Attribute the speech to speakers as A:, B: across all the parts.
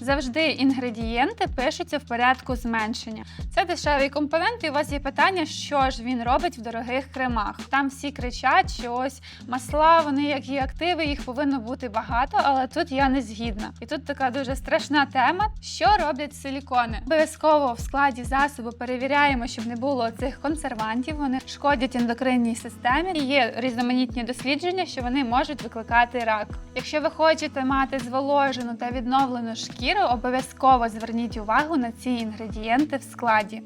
A: Завжди інгредієнти пишуться в порядку зменшення. Це дешевий компонент, і у вас є питання, що ж він робить в дорогих кремах. Там всі кричать, що ось масла, вони як і активи, їх повинно бути багато, але тут я не згідна. І тут така дуже страшна тема. Що роблять силікони? Обов'язково в складі засобу перевіряємо, щоб не було цих консервантів. Вони шкодять ендокринній системі. І є різноманітні дослідження, що вони можуть викликати рак. Якщо ви хочете мати зволожену та відновлену шкіру, обов'язково зверніть увагу на ці інгредієнти в складі.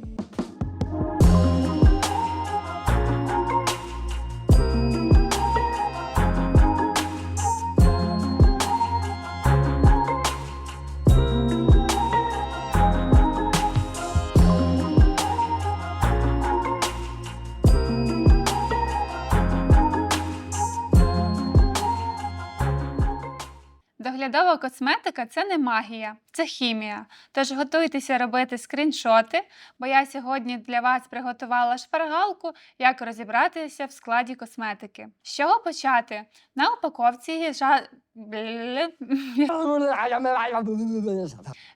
A: Доглядова косметика це не магія, це хімія. Тож готуйтеся робити скріншоти, бо я сьогодні для вас приготувала шпаргалку, як розібратися в складі косметики. З чого почати? На упаковці є жа...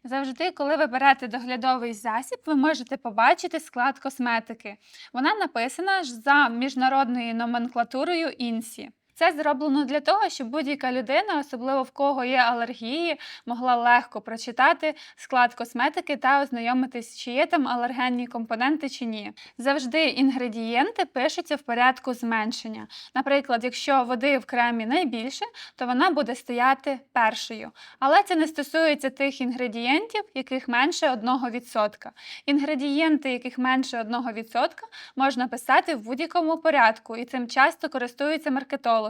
A: Завжди, коли ви берете доглядовий засіб, ви можете побачити склад косметики. Вона написана за міжнародною номенклатурою ІНСІ. Це зроблено для того, щоб будь-яка людина, особливо в кого є алергії, могла легко прочитати склад косметики та ознайомитись, чи є там алергенні компоненти чи ні. Завжди інгредієнти пишуться в порядку зменшення. Наприклад, якщо води в кремі найбільше, то вона буде стояти першою. Але це не стосується тих інгредієнтів, яких менше 1%. Інгредієнти, яких менше 1%, можна писати в будь-якому порядку, і цим часто користуються маркетологи,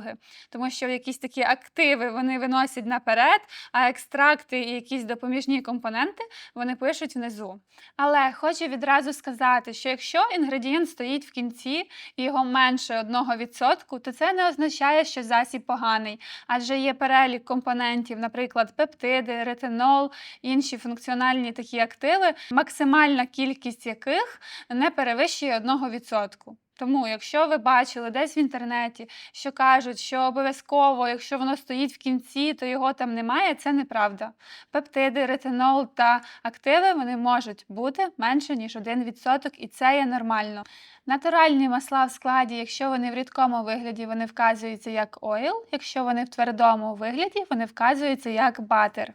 A: тому що якісь такі активи вони виносять наперед, а екстракти і якісь допоміжні компоненти вони пишуть внизу. Але хочу відразу сказати, що якщо інгредієнт стоїть в кінці і його менше 1%, то це не означає, що засіб поганий, адже є перелік компонентів, наприклад, пептиди, ретинол, інші функціональні такі активи, максимальна кількість яких не перевищує 1%. Тому, якщо ви бачили десь в інтернеті, що кажуть, що обов'язково, якщо воно стоїть в кінці, то його там немає, це неправда. Пептиди, ретинол та активи вони можуть бути менше ніж 1%, і це є нормально. Натуральні масла в складі, якщо вони в рідкому вигляді, вони вказуються як ойл, якщо вони в твердому вигляді, вони вказуються як батер.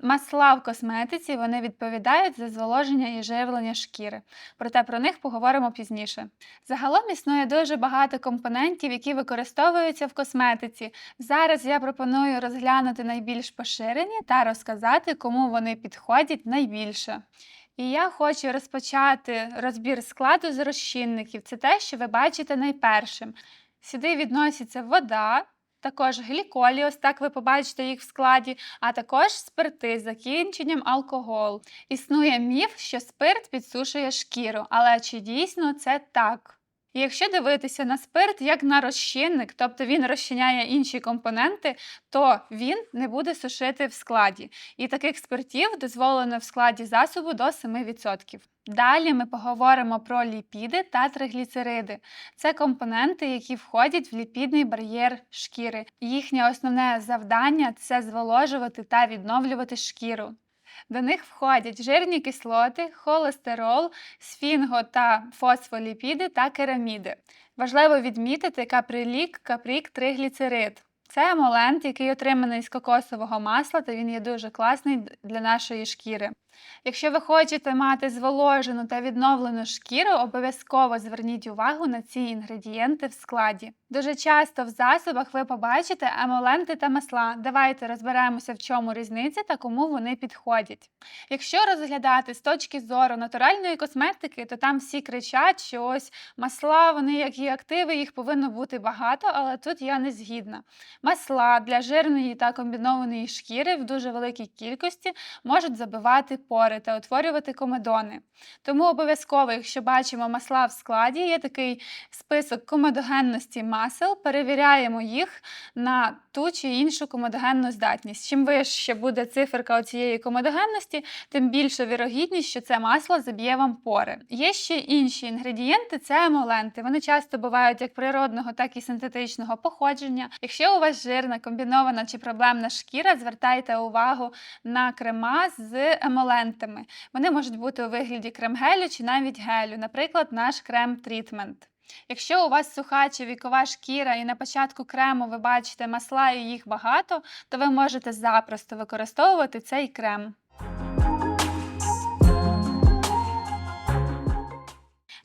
A: Масла в косметиці вони відповідають за зволоження і живлення шкіри, проте про них поговоримо пізніше. Загалом існує дуже багато компонентів, які використовуються в косметиці. Зараз я пропоную розглянути найбільш поширені та розказати, кому вони підходять найбільше. І я хочу розпочати розбір складу з розчинників. Це те, що ви бачите найпершим. Сюди відноситься вода, також гліколі, ось так ви побачите їх в складі, а також спирти з закінченням алкогол. Існує міф, що спирт підсушує шкіру, але чи дійсно це так? І якщо дивитися на спирт як на розчинник, тобто він розчиняє інші компоненти, то він не буде сушити в складі. І таких спиртів дозволено в складі засобу до 7%. Далі ми поговоримо про ліпіди та тригліцериди. Це компоненти, які входять в ліпідний бар'єр шкіри. Їхнє основне завдання це зволожувати та відновлювати шкіру. До них входять жирні кислоти, холестерол, сфінго та фосфоліпіди та кераміди. Важливо відмітити каприлік, капрік, тригліцерид. Це емолент, який отриманий з кокосового масла, та він є дуже класний для нашої шкіри. Якщо ви хочете мати зволожену та відновлену шкіру, обов'язково зверніть увагу на ці інгредієнти в складі. Дуже часто в засобах ви побачите емоленти та масла. Давайте розберемося, в чому різниця та кому вони підходять. Якщо розглядати з точки зору натуральної косметики, то там всі кричать, що ось масла, вони як і активи, їх повинно бути багато, але тут я не згідна. Масла для жирної та комбінованої шкіри в дуже великій кількості можуть забивати пори та утворювати комедони. Тому обов'язково, якщо бачимо масла в складі, є такий список комедогенності масел, перевіряємо їх на ту чи іншу комедогенну здатність. Чим вище буде циферка цієї комедогенності, тим більша вірогідність, що це масло заб'є вам пори. Є ще інші інгредієнти це емоленти. Вони часто бувають як природного, так і синтетичного походження. Якщо у вас жирна, комбінована чи проблемна шкіра, звертайте увагу на крема з емолентами. Вони можуть бути у вигляді крем-гелю чи навіть гелю, наприклад, наш крем-трітмент. Якщо у вас суха чи вікова шкіра і на початку крему ви бачите масла і їх багато, то ви можете запросто використовувати цей крем.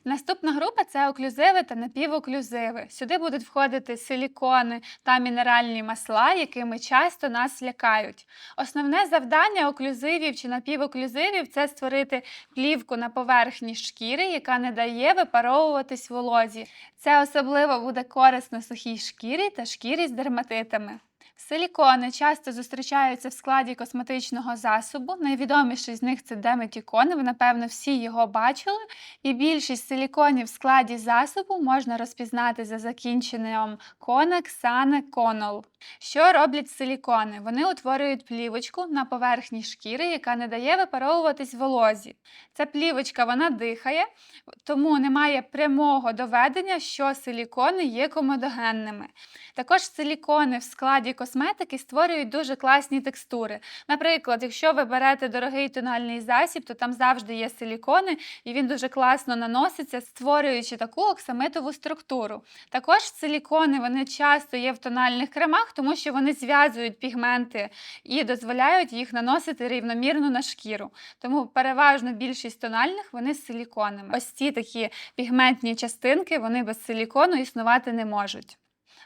A: Наступна група це оклюзиви та напівоклюзиви. Сюди будуть входити силікони та мінеральні масла, якими часто нас лякають. Основне завдання оклюзивів чи напівоклюзивів це створити плівку на поверхні шкіри, яка не дає випаровуватись волозі. Це особливо буде корисно сухій шкірі та шкірі з дерматитами. Силікони часто зустрічаються в складі косметичного засобу. Найвідоміший з них це деметікон. Ви, напевно, всі його бачили. І більшість силіконів в складі засобу можна розпізнати за закінченням конек, сане, конол. Що роблять силікони? Вони утворюють плівочку на поверхні шкіри, яка не дає випаровуватись волозі. Ця плівочка вона дихає, тому немає прямого доведення, що силікони є комедогенними. Також силікони в складі косметики створюють дуже класні текстури. Наприклад, якщо ви берете дорогий тональний засіб, то там завжди є силікони, і він дуже класно наноситься, створюючи таку оксамитову структуру. Також силікони вони часто є в тональних кремах, тому що вони зв'язують пігменти і дозволяють їх наносити рівномірно на шкіру. Тому переважно більшість тональних вони з силіконами. Ось ці такі пігментні частинки вони без силікону існувати не можуть.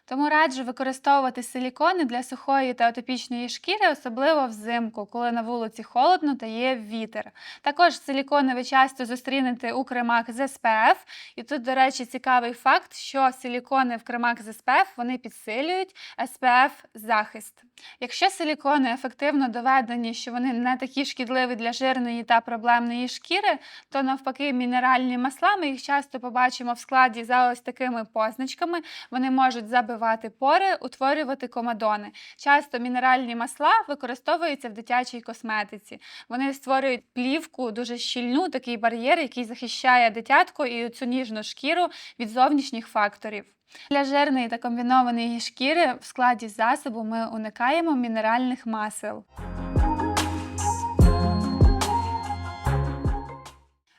A: Тому раджу використовувати силікони для сухої та атопічної шкіри, особливо взимку, коли на вулиці холодно та є вітер. Також силікони ви часто зустрінете у кремах з SPF. І тут, до речі, цікавий факт, що силікони в кремах з SPF вони підсилюють SPF захист. Якщо силікони ефективно доведені, що вони не такі шкідливі для жирної та проблемної шкіри, то навпаки мінеральні масла ми їх часто побачимо в складі за ось такими позначками. Вони можуть забивати пори, утворювати комадони. Часто мінеральні масла використовуються в дитячій косметиці. Вони створюють плівку дуже щільну, такий бар'єр, який захищає дитятко і цю ніжну шкіру від зовнішніх факторів. Для жирної та комбінованої шкіри в складі засобу ми уникаємо мінеральних масел.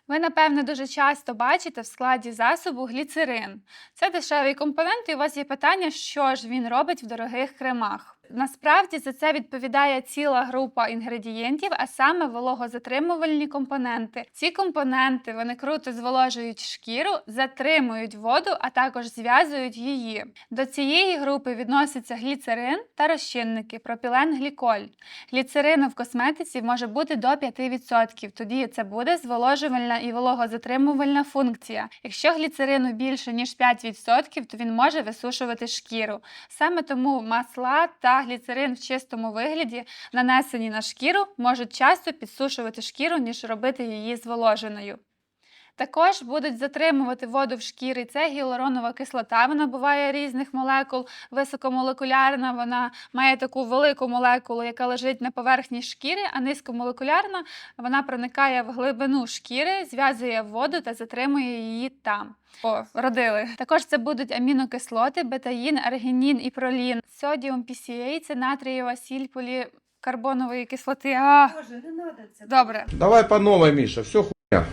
A: Ви, напевне, дуже часто бачите в складі засобу гліцерин. Це дешевий компонент, і у вас є питання, що ж він робить в дорогих кремах. Насправді за це відповідає ціла група інгредієнтів, а саме вологозатримувальні компоненти. Ці компоненти вони круто зволожують шкіру, затримують воду, а також зв'язують її. До цієї групи відносяться гліцерин та розчинники, пропіленгліколь. Гліцерину в косметиці може бути до 5%, тоді це буде зволожувальна і вологозатримувальна функція. Якщо гліцерину більше ніж 5%, то він може висушувати шкіру. Саме тому масла гліцерин в чистому вигляді, нанесені на шкіру, можуть часто підсушувати шкіру, ніж робити її зволоженою. Також будуть затримувати воду в шкірі. Це гіалуронова кислота. Вона буває різних молекул, високомолекулярна. Вона має таку велику молекулу, яка лежить на поверхні шкіри, а низькомолекулярна вона проникає в глибину шкіри, зв'язує воду та затримує її там. О, родили. Також це будуть амінокислоти, бетаїн, аргінін і пролін. Содіум PCA – це натрієва сіль полікарбонової кислоти. А,
B: Боже, не надо це.
A: добре.
C: Давай по новой, Миша, все хуйня.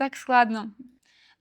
A: Так складно.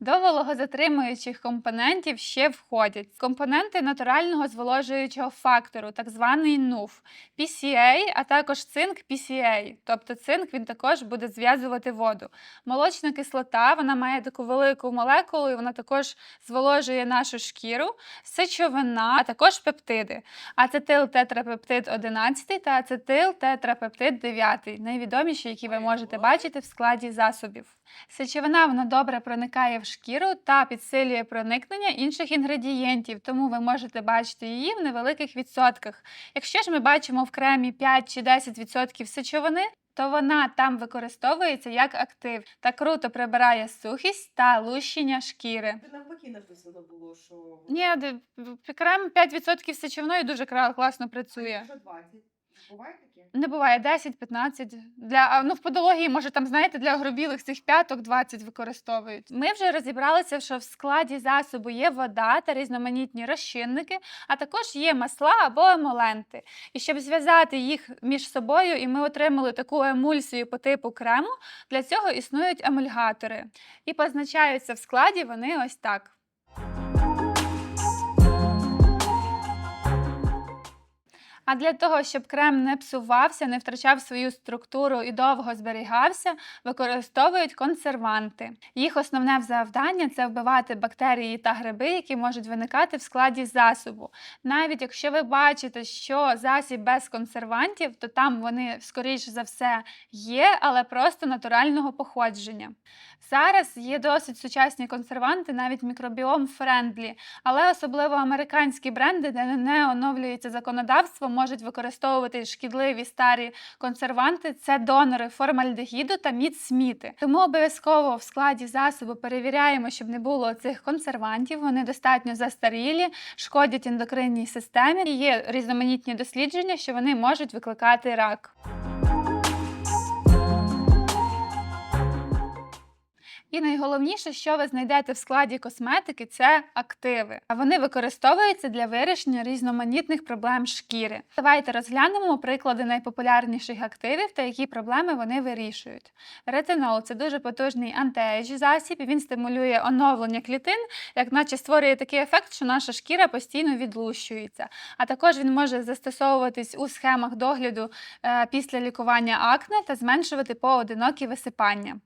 A: До вологозатримуючих компонентів ще входять компоненти натурального зволожуючого фактору, так званий НУФ, PCA, а також цинк PCA. Тобто цинк він також буде зв'язувати воду. Молочна кислота вона має таку велику молекулу, і вона також зволожує нашу шкіру, сечовина, а також пептиди. Ацетил тетрапептид 11 та ацетил тетрапептид 9, найвідоміші, які ви можете бачити в складі засобів. Сечовина вона добре проникає в шкіру та підсилює проникнення інших інгредієнтів, тому ви можете бачити її в невеликих відсотках. Якщо ж ми бачимо в кремі 5 чи 10% сечовини, то вона там використовується як актив та круто прибирає сухість та лущення шкіри.
B: Навпаки написано було, що
A: Ні, де- крем 5% сечовиною дуже кра- класно працює.
B: якщо 20. Буває таке?
A: Не буває 10-15. Для ну в подології, може, там знаєте, для огробілих цих п'яток 20 використовують. Ми вже розібралися, що в складі засобу є вода та різноманітні розчинники, а також є масла або емоленти. І щоб зв'язати їх між собою, і ми отримали таку емульсію по типу крему, для цього існують емульгатори. І позначаються в складі вони ось так. А для того, щоб крем не псувався, не втрачав свою структуру і довго зберігався, використовують консерванти. Їх основне завдання це вбивати бактерії та гриби, які можуть виникати в складі засобу. Навіть якщо ви бачите, що засіб без консервантів, то там вони, скоріш за все, є, але просто натурального походження. Зараз є досить сучасні консерванти, навіть мікробіом френдлі, але особливо американські бренди, де не оновлюється законодавство, можуть використовувати шкідливі старі консерванти. Це донори формальдегіду та міцміти. Тому обов'язково в складі засобу перевіряємо, щоб не було цих консервантів. Вони достатньо застарілі, шкодять ендокринній системі. Є різноманітні дослідження, що вони можуть викликати рак. І найголовніше, що ви знайдете в складі косметики, це активи. А вони використовуються для вирішення різноманітних проблем шкіри. Давайте розглянемо приклади найпопулярніших активів та які проблеми вони вирішують. Ретинол це дуже потужний антиейджі засіб. Він стимулює оновлення клітин, як наче створює такий ефект, що наша шкіра постійно відлущується. А також він може застосовуватись у схемах догляду е, після лікування акне та зменшувати поодинокі висипання.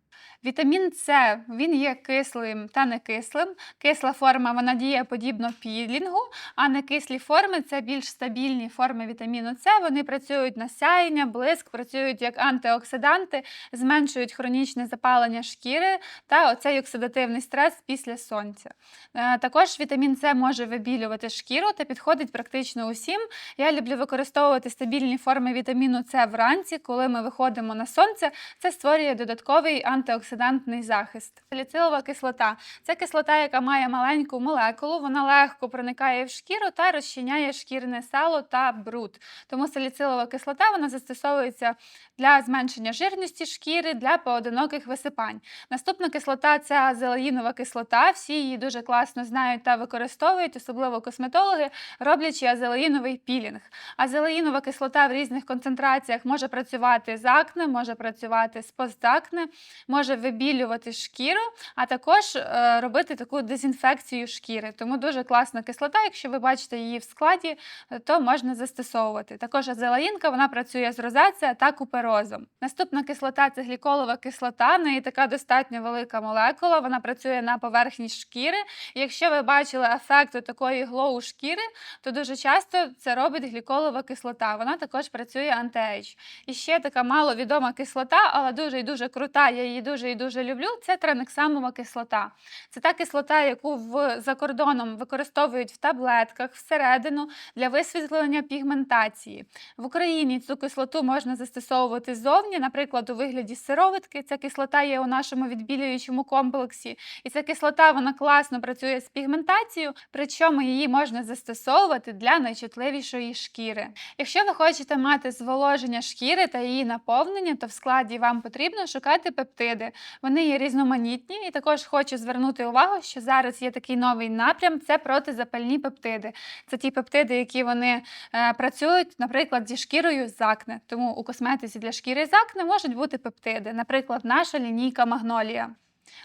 A: Вітамін С він є кислим та некислим. Кисла форма вона діє подібно пілінгу, а некислі форми це більш стабільні форми вітаміну С. Вони працюють на сяєння, блиск, працюють як антиоксиданти, зменшують хронічне запалення шкіри та оцей оксидативний стрес після сонця. Е, Також вітамін С може вибілювати шкіру та підходить практично усім. Я люблю використовувати стабільні форми вітаміну С вранці, коли ми виходимо на сонце. Це створює додатковий антиоксидантний захист. Саліцилова кислота це кислота, яка має маленьку молекулу, вона легко проникає в шкіру та розчиняє шкірне сало та бруд. Тому саліцилова кислота вона застосовується для зменшення жирності шкіри, для поодиноких висипань. Наступна кислота це азелаїнова кислота. Всі її дуже класно знають та використовують, особливо косметологи, роблячи азелаїновий пілінг. Азелаїнова кислота в різних концентраціях може працювати з акне, може працювати з постакне, може вибілювати шкіру, а також е, робити таку дезінфекцію шкіри. Тому дуже класна кислота. Якщо ви бачите її в складі, е, то можна застосовувати. Також азелаїнка вона працює з розацією та куперозом. Наступна кислота це гліколова кислота. В неї така достатньо велика молекула. Вона працює на поверхні шкіри. Якщо ви бачили ефект такої глоу шкіри, то дуже часто це робить гліколова кислота. Вона також працює антиейдж. І ще така маловідома кислота, але дуже і дуже крута. Я її дуже і дуже люблю. Це транексамова кислота. Це та кислота, яку в за кордоном використовують в таблетках всередину для висвітлення пігментації. В Україні цю кислоту можна застосовувати ззовні, наприклад, у вигляді сироватки. Ця кислота є у нашому відбілюючому комплексі, і ця кислота вона класно працює з пігментацією, причому її можна застосовувати для найчутливішої шкіри. Якщо ви хочете мати зволоження шкіри та її наповнення, то в складі вам потрібно шукати пептиди. Вони є різноманітні, і також хочу звернути увагу, що зараз є такий новий напрям це протизапальні пептиди. Це ті пептиди, які вони е, працюють, наприклад, зі шкірою з акне. Тому у косметиці для шкіри з акне можуть бути пептиди, наприклад, наша лінійка Магнолія.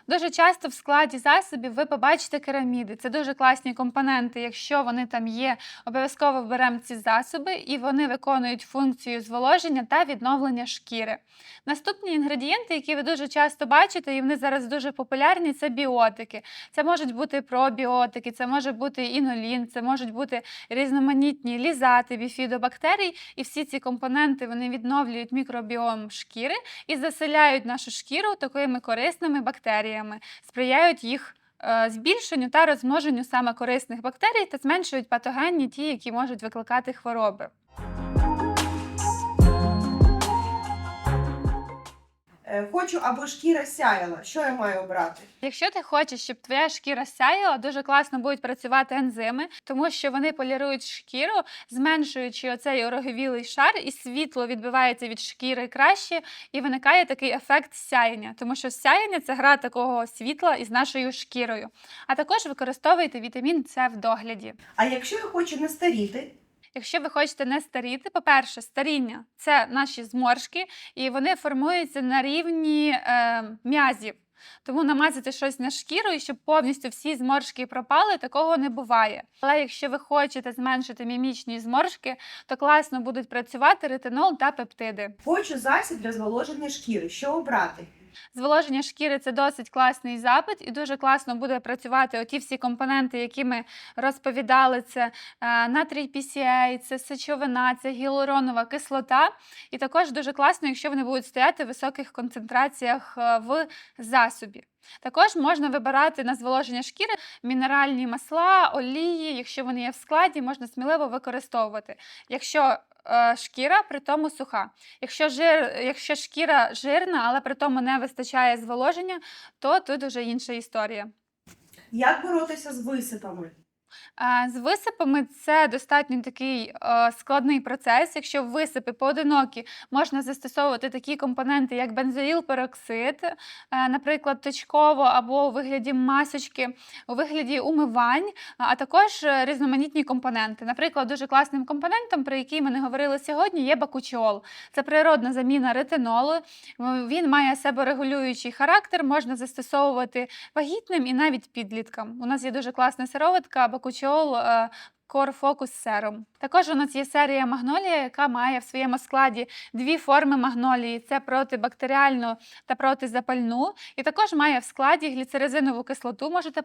A: Дуже часто в складі засобів ви побачите кераміди. Це дуже класні компоненти. Якщо вони там є, обов'язково беремо ці засоби і вони виконують функцію зволоження та відновлення шкіри. Наступні інгредієнти, які ви дуже часто бачите, і вони зараз дуже популярні, це біотики. Це можуть бути пробіотики, це може бути інолін, це можуть бути різноманітні лізати, біфідобактерій. І всі ці компоненти вони відновлюють мікробіом шкіри і заселяють нашу шкіру такими корисними бактеріями, сприяють їх е, збільшенню та розмноженню саме корисних бактерій та зменшують патогенні ті, які можуть викликати хвороби.
B: Хочу, аби шкіра сяяла. Що я маю обрати?
A: Якщо ти хочеш, щоб твоя шкіра сяяла, дуже класно будуть працювати ензими, тому що вони полірують шкіру, зменшуючи оцей ороговілий шар, і світло відбивається від шкіри краще, і виникає такий ефект сяєння, тому що сяєння це гра такого світла із нашою шкірою. А також використовуйте вітамін С в догляді.
B: А якщо я хочу не старіти,
A: Якщо ви хочете не старіти, по-перше, старіння це наші зморшки, і вони формуються на рівні е, м'язів. Тому намазати щось на шкіру, і щоб повністю всі зморшки пропали, такого не буває. Але якщо ви хочете зменшити мімічні зморшки, то класно будуть працювати ретинол та пептиди.
B: хочу засіб для зволоження шкіри. Що обрати?
A: Зволоження шкіри це досить класний запит, і дуже класно буде працювати оті всі компоненти, які ми розповідали. Це е, натрій PCA, це сечовина, це гіалуронова кислота. І також дуже класно, якщо вони будуть стояти в високих концентраціях е, в засобі. Також можна вибирати на зволоження шкіри мінеральні масла, олії, якщо вони є в складі, можна сміливо використовувати. Якщо шкіра при тому суха. Якщо, жир, якщо шкіра жирна, але при тому не вистачає зволоження, то тут вже інша історія.
B: Як боротися з висипами?
A: З висипами це достатньо такий е, складний процес. Якщо висипи поодинокі, можна застосовувати такі компоненти, як бензоїл пероксид, е, наприклад, точково або у вигляді масочки, у вигляді умивань, а також е, різноманітні компоненти. Наприклад, дуже класним компонентом, про який ми не говорили сьогодні, є бакучіол. Це природна заміна ретинолу. Він має себорегулюючий характер, можна застосовувати вагітним і навіть підліткам. У нас є дуже класна сироватка бакучіол. е, Core Focus Serum. Також у нас є серія магнолія, яка має в своєму складі дві форми магнолії: це протибактеріальну та протизапальну. І також має в складі гліцеризинову кислоту. Можете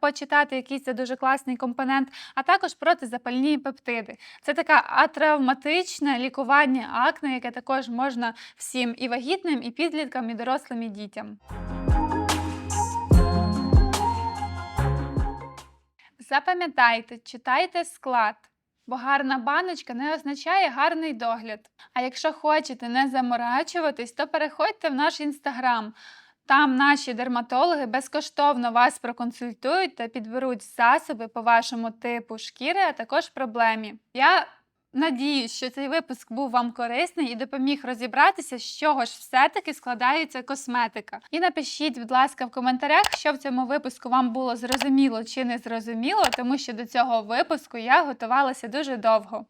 A: почитати, який це дуже класний компонент, а також протизапальні пептиди. Це таке атравматичне лікування акне, яке також можна всім і вагітним, і підліткам, і дорослим, і дітям. Запам'ятайте, читайте склад, бо гарна баночка не означає гарний догляд. А якщо хочете не заморачуватись, то переходьте в наш інстаграм. Там наші дерматологи безкоштовно вас проконсультують та підберуть засоби по вашому типу шкіри, а також проблемі. Я надіюсь, що цей випуск був вам корисний і допоміг розібратися, з чого ж все-таки складається косметика. І напишіть, будь ласка, в коментарях, що в цьому випуску вам було зрозуміло чи не зрозуміло, тому що до цього випуску я готувалася дуже довго.